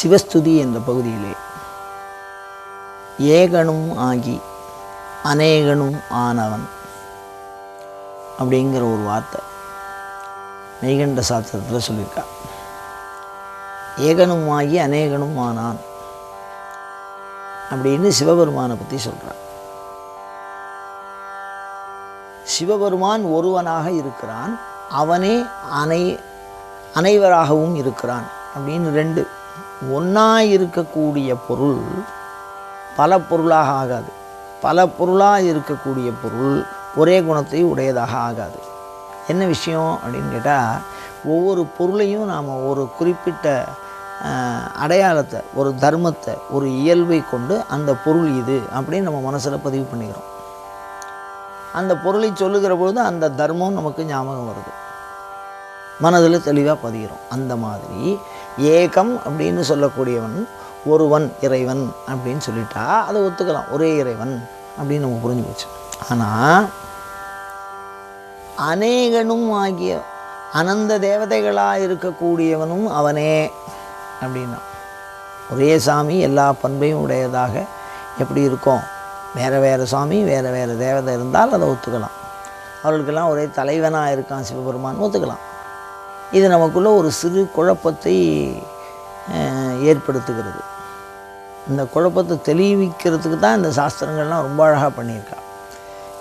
சிவஸ்துதி என்ற பகுதியிலே. ஏகனும் ஆகி அநேகனும் ஆனவன் அப்படிங்கிற ஒரு வார்த்தை மெய்கண்ட சாஸ்திரத்தில் சொல்லியிருக்கா. ஏகனும் ஆகி அநேகனும் ஆனான் அப்படின்னு சிவபெருமானை பற்றி சொல்கிறான் சிவபெருமான் ஒருவனாக இருக்கிறான் அவனே அனை அனைவராகவும் இருக்கிறான் அப்படின்னு ரெண்டு ஒன்றா இருக்கக்கூடிய பொருள் பல பொருளாக ஆகாது. பல பொருளாக இருக்கக்கூடிய பொருள் ஒரே குணத்தை உடையதாக ஆகாது. என்ன விஷயம் அப்படின்னு கேட்டால் ஒவ்வொரு பொருளையும் நாம் ஒரு குறிப்பிட்ட அடையாளத்தை ஒரு தர்மத்தை ஒரு இயல்பை கொண்டு அந்த பொருள் இது அப்படின்னு நம்ம மனசில் பதிவு பண்ணிக்கிறோம். அந்த பொருளை சொல்லுகிற பொழுது அந்த தர்மம் நமக்கு ஞாபகம் வருது. மனதில் தெளிவாக பதிகிறோம். அந்த மாதிரி ஏகம் அப்படின்னு சொல்லக்கூடியவன் ஒருவன் இறைவன் அப்படின்னு சொல்லிட்டா அதை ஒத்துக்கலாம். ஒரே இறைவன் அப்படின்னு நம்ம புரிஞ்சு போச்சு. ஆனால் அநேகனும் ஆகிய அனந்த தேவதைகளாக இருக்கக்கூடியவனும் அவனே அப்படின்னா ஒரே சாமி எல்லா பண்பையும் உடையதாக எப்படி இருக்கும்? வேறு வேறு சாமி வேறு வேறு தேவதை இருந்தால் அதை ஒத்துக்கலாம். அவர்களுக்கெல்லாம் ஒரே தலைவனாக இருக்கான் சிவபெருமான் ஒத்துக்கலாம். இது நமக்குள்ளே ஒரு சிறு குழப்பத்தை ஏற்படுத்துகிறது. இந்த குழப்பத்தை தெளிவிக்கிறதுக்கு தான் இந்த சாஸ்திரங்கள்லாம் ரொம்ப அழகாக பண்ணியிருக்கா.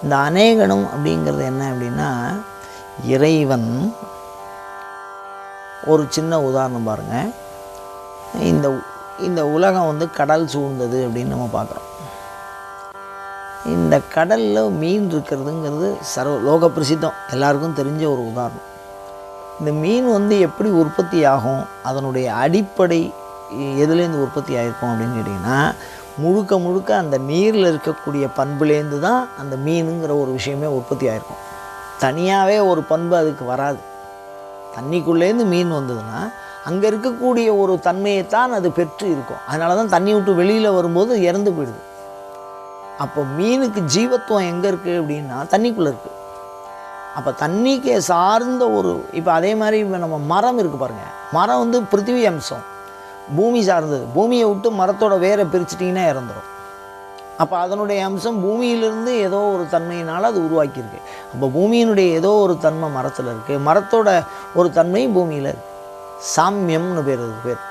இந்த அநேகனம் அப்படிங்கிறது என்ன அப்படின்னா இறைவன் ஒரு சின்ன உதாரணம் பாருங்கள் இந்த இந்த உலகம் வந்து கடல் சூழ்ந்தது அப்படின்னு நம்ம பார்க்குறோம். இந்த கடலில் மீன் இருக்கிறதுங்கிறது சர்வ லோக பிரசித்தம் எல்லாருக்கும் தெரிஞ்ச ஒரு உதாரணம். இந்த மீன் வந்து எப்படி உற்பத்தி ஆகும் அதனுடைய அடிப்படை எதுலேருந்து உற்பத்தி ஆகிருக்கும் அப்படின்னு கேட்டிங்கன்னா முழுக்க முழுக்க அந்த நீரில் இருக்கக்கூடிய பண்புலேருந்து தான் அந்த மீனுங்கிற ஒரு விஷயமே உற்பத்தி ஆகிருக்கும் தனியாகவே ஒரு பண்பு அதுக்கு வராது. தண்ணிக்குள்ளேருந்து மீன் வந்ததுன்னா அங்கே இருக்கக்கூடிய ஒரு தன்மையைத்தான் அது பெற்று இருக்கும். அதனால தான் தண்ணி விட்டு வெளியில் வரும்போது இறந்து போயிடுது. அப்போ மீனுக்கு ஜீவத்துவம் எங்கே இருக்குது அப்படின்னா தண்ணிக்குள்ளே இருக்குது அப்போ தண்ணிக்கு சார்ந்த ஒரு இப்போ அதே மாதிரி இப்போ நம்ம மரம் இருக்குது பாருங்கள் மரம் வந்து பிருத்திவி அம்சம். பூமி சார்ந்தது. பூமியை விட்டு மரத்தோட வேரை பிரிச்சிட்டிங்கன்னா இறந்துடும் அப்போ அதனுடைய அம்சம் பூமியிலிருந்து ஏதோ ஒரு தன்மையினால் அது உருவாக்கியிருக்கு. அப்போ பூமியினுடைய ஏதோ ஒரு தன்மை மரத்தில் இருக்குது மரத்தோட ஒரு தன்மை பூமியில் இருக்குது சாமியம்னு பேர் அது பேர்.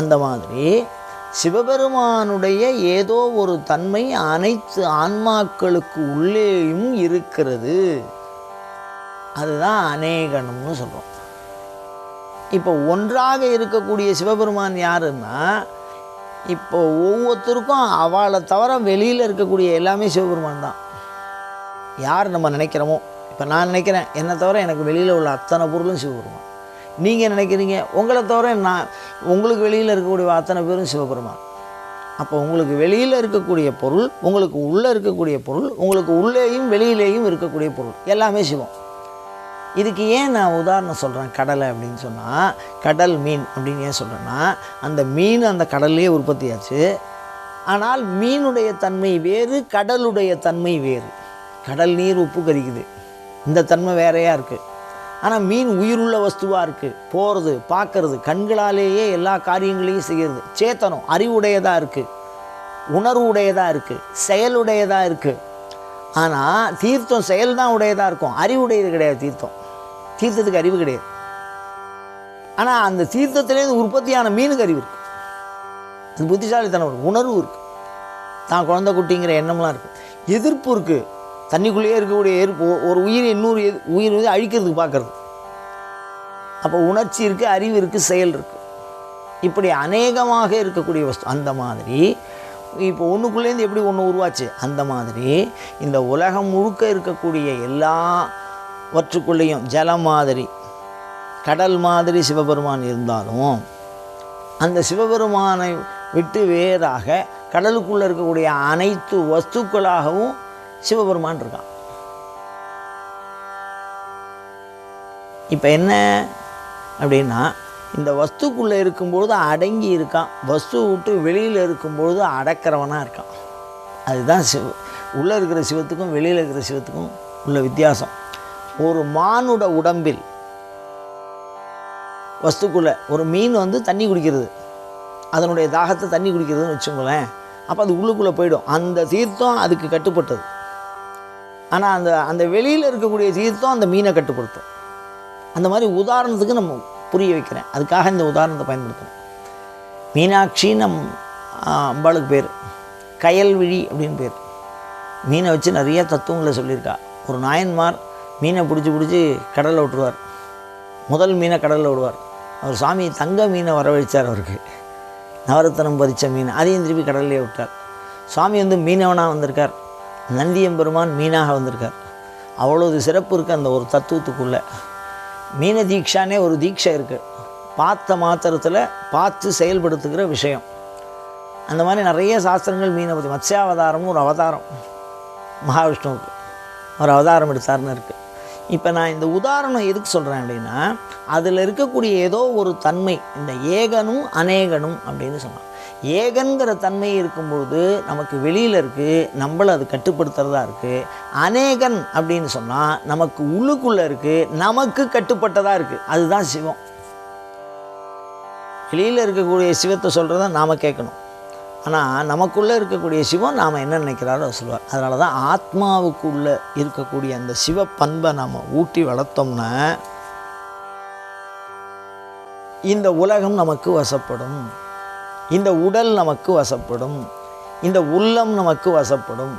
அந்த மாதிரி சிவபெருமானுடைய ஏதோ ஒரு தன்மை அனைத்து ஆன்மாக்களுக்கு உள்ளேயும் இருக்கிறது. அதுதான் அநேகனம்னு சொல்கிறோம் இப்போ ஒன்றாக இருக்கக்கூடிய சிவபெருமான் யாருன்னா இப்போ ஒவ்வொருத்தருக்கும் அவளை தவிர வெளியில் இருக்கக்கூடிய எல்லாமே சிவபெருமான் தான். யார் நம்ம நினைக்கிறோமோ? இப்போ நான் நினைக்கிறேன் என்னை தவிர எனக்கு வெளியில் உள்ள அத்தனை பொருளும் சிவபெருமான். நீங்கள் நினைக்கிறீங்க? உங்களை தவிர நான் உங்களுக்கு வெளியில் இருக்கக்கூடிய அத்தனை பேரும் சிவபெருமான். அப்போ உங்களுக்கு வெளியில் இருக்கக்கூடிய பொருள் உங்களுக்கு உள்ளே இருக்கக்கூடிய பொருள் உங்களுக்கு உள்ளேயும் வெளியிலேயும் இருக்கக்கூடிய பொருள் எல்லாமே சிவம். இதுக்கு ஏன் நான் உதாரணம் சொல்கிறேன் கடலை அப்படின்னு சொன்னால் கடல் மீன் அப்படின்னு ஏன் சொல்கிறேன்னா அந்த மீன் அந்த கடல்லே உற்பத்தியாச்சு. ஆனால் மீனுடைய தன்மை வேறு கடலுடைய தன்மை வேறு. கடல் நீர் உப்பு கரிக்குது. இந்த தன்மை வேறையாக இருக்குது ஆனால் மீன் உயிருள்ள வஸ்துவாக இருக்குது போகிறது பார்க்கறது கண்களாலேயே எல்லா காரியங்களையும் செய்கிறது சேத்தனம் அறிவுடையதாக இருக்குது உணர்வு உடையதாக இருக்குது செயலுடையதாக இருக்குது ஆனால் தீர்த்தம் செயல் தான் உடையதாக இருக்கும். அறிவுடையது கிடையாது தீர்த்தம். தீர்த்தத்துக்கு அறிவு கிடையாது. ஆனால் அந்த தீர்த்தத்துலேருந்து உற்பத்தியான மீனுக்கு அறிவு இருக்குது அது புத்திசாலித்தனம். இருக்குது உணர்வு இருக்குது தான் குழந்தை குட்டிங்கிற எண்ணம்லாம் இருக்குது எதிர்ப்பு இருக்குது தண்ணிக்குள்ளேயே இருக்கக்கூடிய எதிர்ப்பு ஒரு உயிர் இன்னொரு உயிர் வந்து அழிக்கிறதுக்கு பார்க்குறது. அப்போ உணர்ச்சி இருக்குது அறிவு இருக்குது செயல் இருக்குது இப்படி அநேகமாக இருக்கக்கூடிய வஸ்து அந்த மாதிரி இப்போ ஒன்றுக்குள்ளேருந்து எப்படி ஒன்று உருவாச்சு? அந்த மாதிரி இந்த உலகம் முழுக்க இருக்கக்கூடிய எல்லாவற்றுக்குள்ளேயும் ஜலம் மாதிரி கடல் மாதிரி சிவபெருமான் இருந்தாலும் அந்த சிவபெருமானை விட்டு வேறாக கடலுக்குள்ளே இருக்கக்கூடிய அனைத்து வஸ்துக்களாகவும் சிவபெருமான் இருக்கான். இப்போ என்ன அப்படின்னா இந்த வஸ்துக்குள்ளே இருக்கும்பொழுது அடங்கி இருக்கான். வஸ்து விட்டு வெளியில் இருக்கும்பொழுது அடக்கிறவனாக இருக்கான். அதுதான் சிவ உள்ளே இருக்கிற சிவத்துக்கும் வெளியில் இருக்கிற சிவத்துக்கும் உள்ள வித்தியாசம். ஒரு மானுட உடம்பில் வஸ்துக்குள்ளே ஒரு மீன் வந்து தண்ணி குடிக்கிறது. அதனுடைய தாகத்தை தண்ணி குடிக்கிறதுன்னு வச்சுக்கோங்களேன். அப்போ அது உள்ளுக்குள்ளே போயிடும். அந்த தீர்த்தம் அதுக்கு கட்டுப்பட்டது. ஆனால் அந்த அந்த வெளியில் இருக்கக்கூடிய தீர்த்தம் அந்த மீனை கட்டுப்படுத்தும். அந்த மாதிரி உதாரணத்துக்கு நம்ம புரிய வைக்கிறேன். அதுக்காக இந்த உதாரணத்தை பயன்படுத்துகிறேன் மீனாட்சி நம் அம்பாளுக்கு பேர். கயல்விழி அப்படின்னு பேர். மீனை வச்சு நிறைய தத்துவங்களை சொல்லியிருக்கா. ஒரு நாயன்மார் மீனை பிடிச்சி பிடிச்சி கடலில் விட்டுருவார் முதல் மீனை கடலில் விடுவார் அவர் சாமி தங்க மீனை வரவழைச்சார் அவருக்கு. நவரத்தனம் பறித்த மீன். அதையும் திருப்பி கடல்லே விட்டார். சுவாமி வந்து மீனவனாக வந்திருக்கார். நந்தியம்பெருமான் மீனாக வந்திருக்கார். அவ்வளவு சிறப்பு இருக்குது அந்த ஒரு தத்துவத்துக்குள்ளே. மீன தீக்ஷானே ஒரு தீட்சை இருக்குது பார்த்த மாத்திரத்தில் பார்த்து செயல்படுத்துகிற விஷயம். அந்த மாதிரி நிறைய சாஸ்திரங்கள் மீனை பற்றி மத்ஸ்யாவதாரமும் ஒரு அவதாரம். மகாவிஷ்ணுவுக்கு ஒரு அவதாரம் எடுத்தார்னு இருக்குது இப்போ நான் இந்த உதாரணம் எதுக்கு சொல்கிறேன் அப்படின்னா அதில் இருக்கக்கூடிய ஏதோ ஒரு தன்மை இந்த ஏகனும் அநேகனும் அப்படின்னு சொன்னான் ஏகங்கிற தன்மை இருக்கும்பொழுது நமக்கு வெளியில் இருக்குது நம்மளை அது கட்டுப்படுத்துறதா இருக்குது அநேகன் அப்படின்னு சொன்னால் நமக்கு உள்ளுக்குள்ளே இருக்குது நமக்கு கட்டுப்பட்டதாக இருக்குது அதுதான் சிவம். வெளியில் இருக்கக்கூடிய சிவத்தை சொல்கிறத நாம் கேட்கணும். ஆனால் நமக்குள்ளே இருக்கக்கூடிய சிவம் நாம் என்ன நினைக்கிறாரோ சொல்லுவார். அதனால தான் ஆத்மாவுக்குள்ளே இருக்கக்கூடிய அந்த சிவ பண்பை நாம் ஊட்டி வளர்த்தோம்னா இந்த உலகம் நமக்கு வசப்படும். இந்த உடல் நமக்கு வசப்படும். இந்த உள்ளம் நமக்கு வசப்படும்.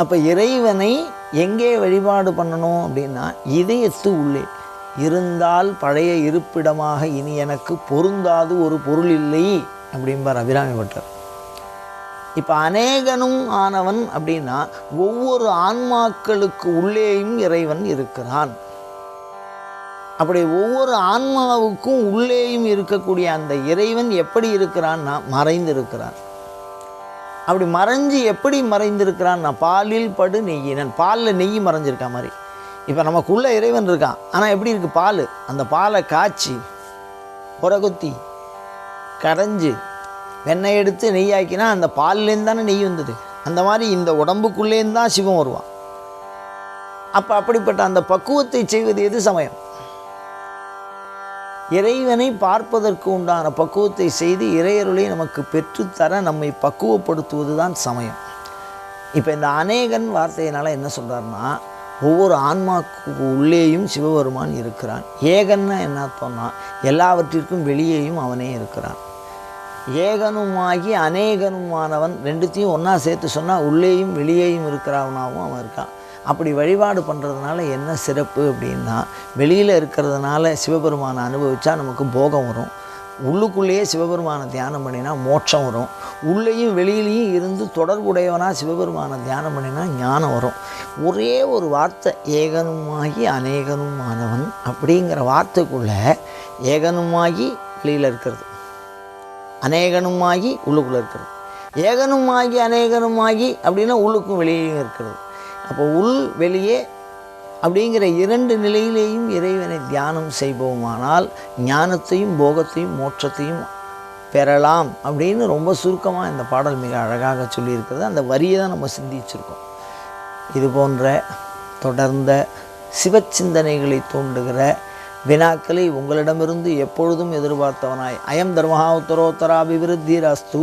அப்போ இறைவனை எங்கே வழிபாடு பண்ணணும் அப்படின்னா இதயத்து உள்ளே. இருந்தால் பழைய இருப்பிடமாக இனி எனக்கு பொருந்தாது ஒரு பொருள் இல்லை அப்படிம்பார் அபிராமி பட்டர். இப்போ அநேகனும் ஆனவன் அப்படின்னா ஒவ்வொரு ஆன்மாக்களுக்கு உள்ளேயும் இறைவன் இருக்கிறான். அப்படி ஒவ்வொரு ஆன்மாவுக்கும் உள்ளேயும் இருக்கக்கூடிய அந்த இறைவன் எப்படி இருக்கிறான்னா மறைந்திருக்கிறான். அப்படி மறைஞ்சு எப்படி மறைந்திருக்கிறான்னா பாலில் படு நெய்யினன். பாலில் நெய் மறைஞ்சிருக்கா மாதிரி. இப்போ நமக்குள்ளே இறைவன் இருக்கான். ஆனால் எப்படி இருக்குது பால்? அந்த பாலை காய்ச்சி புறகுத்தி கடைஞ்சு வெண்ணெய் எடுத்து நெய்யாக்கினா அந்த பால்லேருந்து தானே நெய் வந்தது. அந்த மாதிரி இந்த உடம்புக்குள்ளேருந்து தான் சிவம் வருவான். அப்போ அப்படிப்பட்ட அந்த பக்குவத்தை செய்வது எது சமயம்? இறைவனை பார்ப்பதற்கு உண்டான பக்குவத்தை செய்து இறையருளை நமக்கு பெற்றுத்தர நம்மை பக்குவப்படுத்துவது தான் சமயம். இப்போ இந்த அநேகன் வார்த்தையினால் என்ன சொல்கிறாருன்னா ஒவ்வொரு ஆன்மாக்கு உள்ளேயும் சிவபெருமான் இருக்கிறான். ஏகன்னா என்ன அர்த்தம்னா எல்லாவற்றிற்கும் வெளியேயும் அவனே இருக்கிறான். ஏகனுமாகி அநேகனுமானவன் ரெண்டுத்தையும் ஒன்றா சேர்த்து சொன்னால் உள்ளேயும் வெளியேயும் இருக்கிறவனாகவும் அவன் இருக்கான். அப்படி வழிபாடு பண்ணுறதுனால என்ன சிறப்பு அப்படின்னா வெளியில் இருக்கிறதுனால சிவபெருமானை அனுபவித்தா நமக்கு போகம் வரும். உள்ளுக்குள்ளேயே சிவபெருமானை தியானம் பண்ணினா மோட்சம் வரும். உள்ளேயும் வெளியிலையும் இருந்து தொடர்புடையவனாக சிவபெருமானை தியானம் பண்ணினா ஞானம் வரும். ஒரே ஒரு வார்த்தை ஏகனுமாகி அநேகனுமானவன் அப்படிங்கிற வார்த்தைக்குள்ளே ஏகனுமாகி வெளியில் இருக்கிறது. அநேகனுமாகி உள்ளுக்குள்ளே இருக்கிறது. ஏகனுமாகி அநேகனுமாகி அப்படின்னா உள்ளுக்கும் வெளியேயும் இருக்கிறது. அப்போ உள் வெளியே அப்படிங்கிற இரண்டு நிலையிலேயும் இறைவனை தியானம் செய்வோமானால் ஞானத்தையும் போகத்தையும் மோட்சத்தையும் பெறலாம் அப்படின்னு ரொம்ப சுருக்கமாக இந்த பாடல் மிக அழகாக சொல்லியிருக்கிறது. அந்த வரியை தான் நம்ம சிந்திச்சிருக்கோம். இது போன்ற தொடர்ந்த சிவச்சிந்தனைகளை தூண்டுகிற வினாக்களை உங்களிடமிருந்து எப்பொழுதும் எதிர்பார்த்தவனாய். அயம் தர்மஹா உத்தரோத்தராபிவிருத்தி ரஸ்து